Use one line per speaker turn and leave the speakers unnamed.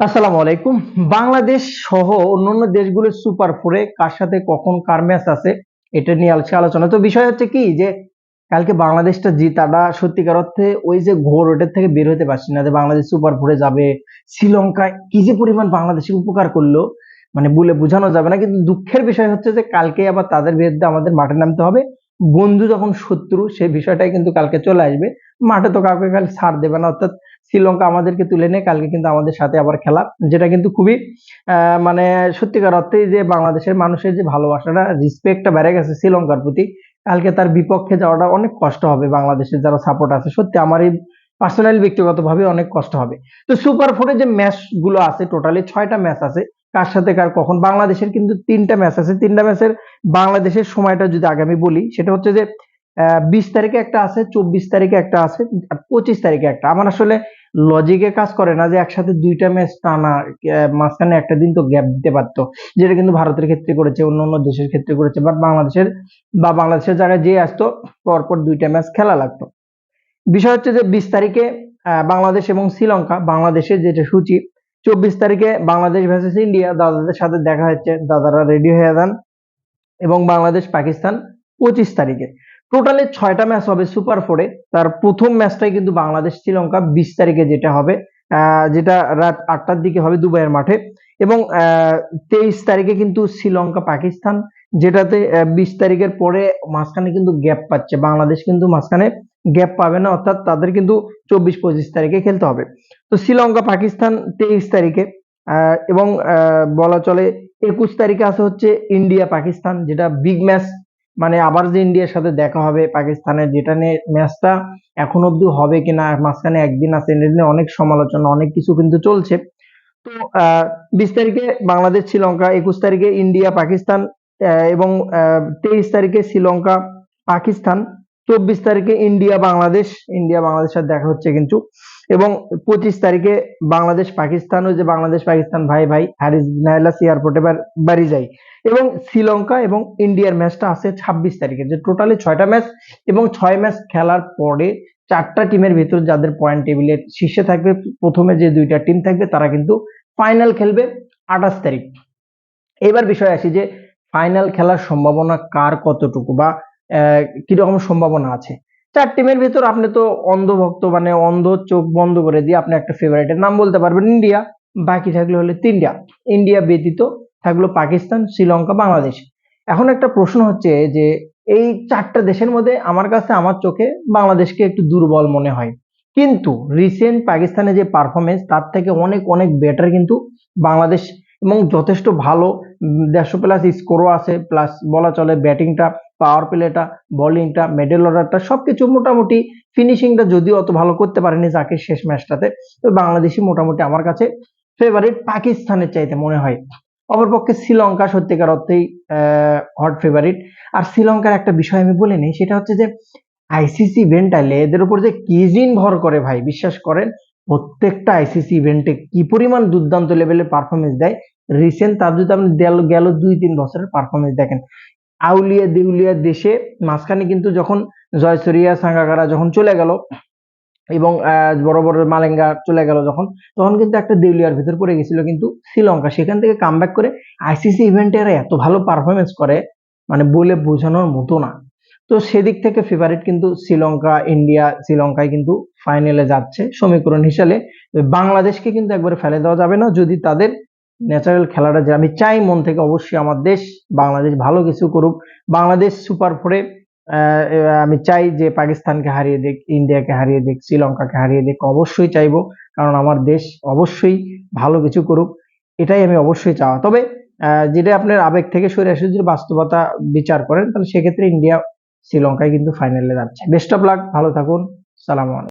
আসসালামু আলাইকুম। বাংলাদেশ সহ অন্যান্য দেশগুলোর সুপার ফোরে কার সাথে কখন কার ম্যাচ আছে, এটা নিয়ে আজকে আলোচনা। তো বিষয় হচ্ছে কি যে, কালকে বাংলাদেশটা জিতাটা সত্যিকার অর্থে ওই যে ঘোর ওটার থেকে বের হতে পারছি না যে বাংলাদেশ সুপার ফোরে যাবে। শ্রীলঙ্কায় কি যে পরিমাণ বাংলাদেশের উপকার করল মানে বলে বোঝানো যাবে না। কিন্তু দুঃখের বিষয় হচ্ছে যে, কালকে আবার তাদের বিরুদ্ধে আমাদের মাঠে নামতে হবে। বন্ধু যখন শত্রু, সেই বিষয়টাই কিন্তু কালকে চলে আসবে। মাঠে তো কাউকে কাল ছাড় দেবে না, অর্থাৎ শ্রীলঙ্কা আমাদেরকে তুলে নেয়, কালকে কিন্তু আমাদের সাথে আবার খেলা, যেটা কিন্তু খুবই মানে সত্যিকার অর্থেই যে বাংলাদেশের মানুষের যে ভালোবাসাটা রেসপেক্টটা বেড়ে গেছে শ্রীলঙ্কার প্রতি, কালকে তার বিপক্ষে যাওয়াটা অনেক কষ্ট হবে বাংলাদেশের যারা সাপোর্ট আছে। সত্যি আমার এই পার্সোনালি ব্যক্তিগতভাবে অনেক কষ্ট হবে। তো সুপার ফোরে যে ম্যাচগুলো আছে টোটালি ছয়টা ম্যাচ আছে, কার সাথে কার কখন, বাংলাদেশের কিন্তু তিনটা ম্যাচ আছে। তিনটা ম্যাচের বাংলাদেশের সময়টা যদি আগে আমি বলি, সেটা হচ্ছে যে বিশ তারিখে একটা আছে, চব্বিশ তারিখে একটা আছে, আর পঁচিশ তারিখে একটা। আমার আসলে লজিকে কাজ করে না যে একসাথে দুইটা ম্যাচ টানা মাঝখানে একটা দিন তো গ্যাপ দিতে পারতো। যেটা কিন্তু ভারতের ক্ষেত্রে করেছে, অন্য অন্য দেশের ক্ষেত্রে করেছে বাট বাংলাদেশের, বা বাংলাদেশের জায়গায় যে আসতো, পরপর দুইটা ম্যাচ খেলা লাগতো। বিষয় হচ্ছে যে বিশ তারিখে বাংলাদেশ এবং শ্রীলঙ্কা বাংলাদেশের যেটা সূচি, চব্বিশ তারিখে বাংলাদেশ ভার্সেস ইন্ডিয়া দাদাদের সাথে দেখা হচ্ছে, দাদারা রেডি হয়ে যান, এবং বাংলাদেশ পাকিস্তান পঁচিশ তারিখে। টোটালে ছয়টা ম্যাচ হবে সুপার ফোরে তার প্রথম ম্যাচটাই কিন্তু বাংলাদেশ, শ্রীলঙ্কা বিশ তারিখে যেটা হবে যেটা রাত আটটার দিকে হবে দুবাইয়ের মাঠে। এবং তেইশ তারিখে কিন্তু শ্রীলঙ্কা, পাকিস্তান, যেটাতে বিশ তারিখের পরে মাঝখানে কিন্তু গ্যাপ পাচ্ছে। বাংলাদেশ কিন্তু মাঝখানে গ্যাপ পাবে না, অর্থাৎ তাদের কিন্তু চব্বিশ, পঁচিশ তারিখে খেলতে হবে। তো শ্রীলঙ্কা, পাকিস্তান তেইশ তারিখে এবং বলা চলে একুশ তারিখে আছে হচ্ছে ইন্ডিয়া, পাকিস্তান, যেটা বিগ ম্যাচ মানে আবার যে ইন্ডিয়ার সাথে দেখা হবে, পাকিস্তানের যেটা নিয়ে ম্যাচটা এখন অব্দি হবে কিনা, মাঝখানে একদিন আছে, এটা নিয়ে অনেক সমালোচনা, অনেক কিছু কিন্তু চলছে। তো বিশ তারিখে বাংলাদেশ, শ্রীলঙ্কা, একুশ তারিখে ইন্ডিয়া, পাকিস্তান এবং তেইশ তারিখে শ্রীলঙ্কা, পাকিস্তান, চব্বিশ তারিখে ইন্ডিয়া, বাংলাদেশ, ইন্ডিয়া, বাংলাদেশের দেখা হচ্ছে কিন্তু। এবং পঁচিশ তারিখে বাংলাদেশ পাকিস্তান, ওই যে বাংলাদেশ পাকিস্তান ভাই ভাই হ্যারিস নাইলাস এয়ারপোর্টে বাড়ি যায় এবং শ্রীলঙ্কা এবং ইন্ডিয়ার ম্যাচটা আছে ছাব্বিশ তারিখে, যে টোটালি ছয়টা ম্যাচ এবং ছয় ম্যাচ খেলার পরে চারটা টিমের ভিতর যাদের পয়েন্ট টেবিলের শীর্ষে থাকবে, প্রথমে যে দুইটা টিম থাকবে তারা কিন্তু ফাইনাল খেলবে আঠাশ তারিখ। এবার বিষয় আসি যে ফাইনাল খেলার সম্ভাবনা কার কতটুকু বা কীরকম সম্ভাবনা আছে? চার টিমের ভিতর আপনি তো অন্ধভক্ত মানে অন্ধ চোখ বন্ধ করে দিয়ে আপনি একটা ফেভারিটের নাম বলতে পারবেন ইন্ডিয়া। বাকি থাকলে হলে তিনটা। ইন্ডিয়া ব্যতীত থাকল পাকিস্তান, শ্রীলঙ্কা, বাংলাদেশ। এখন একটা প্রশ্ন হচ্ছে যে এই চারটা দেশের মধ্যে আমার কাছে, আমার চোখে বাংলাদেশকে একটু দুর্বল মনে হয়। কিন্তু রিসেন্ট পাকিস্তানের যে পারফরমেন্স তার থেকে অনেক অনেক বেটার কিন্তু বাংলাদেশ এবং যথেষ্ট ভালো। দেড়শো প্লাস স্কোরও আছে প্লাস বলা চলে ব্যাটিংটা পাওয়ার প্লেটা বোলিংটা মিডল অর্ডারটা সবকিছু মোটামুটি ফিনিশিংটা যদিও অত ভালো করতে পারেনি জাকির শেষ ম্যাচটাতে তো বাংলাদেশি মোটামুটি আমার কাছে ফেভারিট পাকিস্তানের চাইতে মনে হয়। অপরপক্ষে শ্রীলঙ্কা সত্যিকার অর্থেই হট ফেভারিট আর শ্রীলঙ্কার একটা বিষয় আমি বলে নিই, সেটা হচ্ছে যে আইসিসি ইভেন্ট আইলে এদের উপর যে কিজিন ভর করে ভাই, বিশ্বাস করেন? প্রত্যেকটা আইসিসি ইভেন্টে কি পরিমাণ দুর্দান্ত লেভেলের পারফরমেন্স দেয়? রিসেন্ট তার যদি আপনি গেল গেল দুই, তিন বছরের পারফরমেন্স দেখেন আউলিয়া দেউলিয়া দেশে মাঝখানে কিন্তু যখন জয়সরিয়া, সাঙ্গাকারা যখন চলে গেল এবং বড় বড় মালেঙ্গা চলে গেল যখন, তখন কিন্তু একটা দেউলিয়ার ভিতর পড়ে গেছিল কিন্তু শ্রীলঙ্কা। সেখান থেকে কামব্যাক করে আইসিসি ইভেন্টে এত ভালো পারফরমেন্স করে মানে বলে বোঝানোর মতো না। তো সেদিক থেকে ফেভারিট কিন্তু শ্রীলঙ্কা, ইন্ডিয়া শ্রীলঙ্কায় কিন্তু ফাইনালে যাচ্ছে সমীকরণ হিসাবে। বাংলাদেশকে কিন্তু একবারে ফেলে দেওয়া যাবে না, যদি তাদের ন্যাচারাল খেলাটা যে আমি চাই মন থেকে, অবশ্যই আমার দেশ, বাংলাদেশ ভালো কিছু করুক। বাংলাদেশ সুপার ফোরে আমি চাই যে পাকিস্তানকে হারিয়ে দিক ইন্ডিয়াকে হারিয়ে দিক শ্রীলঙ্কাকে হারিয়ে দেখ, অবশ্যই চাইব। কারণ আমার দেশ অবশ্যই ভালো কিছু করুক। এটাই আমি অবশ্যই চাওয়া। তবে যেটা আপনার আবেগ থেকে সরে আসে, যদি বাস্তবতা বিচার করেন, তাহলে সেক্ষেত্রে ইন্ডিয়া শ্রীলঙ্কায় কিন্তু ফাইনালে যাচ্ছে। বেস্ট অফ লাক ভালো থাকুন। সালাম আলাইকুম।